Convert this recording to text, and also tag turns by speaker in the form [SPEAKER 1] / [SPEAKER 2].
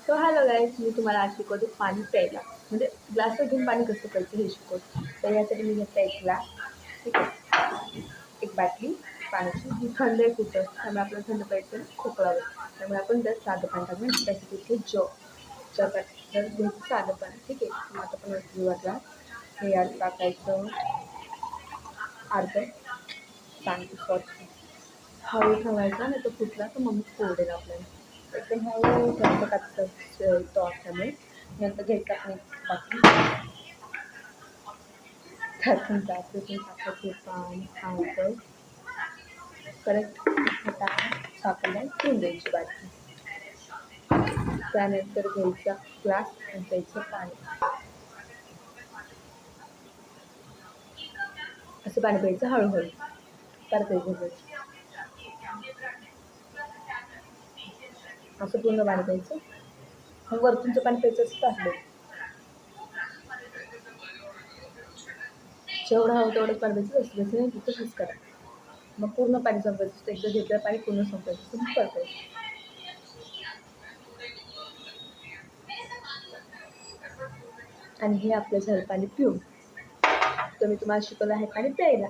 [SPEAKER 1] So hello guys मी तुम्हाला आज शिकवते पाणी प्यायला. म्हणजे ग्लासवर घेऊन पाणी कसं प्यायचं हे शिकवते. तर यासाठी मी घेतला एक ग्लास ठीक आहे. एक बाटली पाण्याची. थंड आहे खूपच त्यामुळे आपल्याला थंड प्यायचं आहे, त्यामुळे आपण त्यात साधं पाणी टाकून त्यासाठी तिथे जग. जगात जर घ्यायचं साधं पाणी. ठीक आहे. मग आता पण वाटला हे यात टाकायचं. अर्ध. सांगते सॉरी हळू ठेवायचा. नाही तर फुटला तर मम्मी कोरडेल आपल्याला. एकदम हळू ठेवायचं काचचं तो असल्यामुळे नंतर घ्यायचा आपण एक बाटली त्यातून टाकायचे पाणी करेक्ट साखरला ठेवून द्यायची त्यानंतर घ्यायचा ग्लास आणि प्यायचं पाणी. असं पाणी प्यायचं हळूहळू. परत असं पूर्ण पाणी प्यायचं मग वरतूनचं पाणी प्यायचं असं आपलं जेवढं हवं तेवढंच पाणी प्यायचं जास्त नाही तिथं तसंच करा मग पूर्ण पाणी संपायचं एकदा घेतलं पाणी पूर्ण संपायचं असतं मग परतायचं आणि हे आपलं झालं पाणी पिऊन. तर मी तुम्हाला शिकवलं आहे पाणी प्यायला.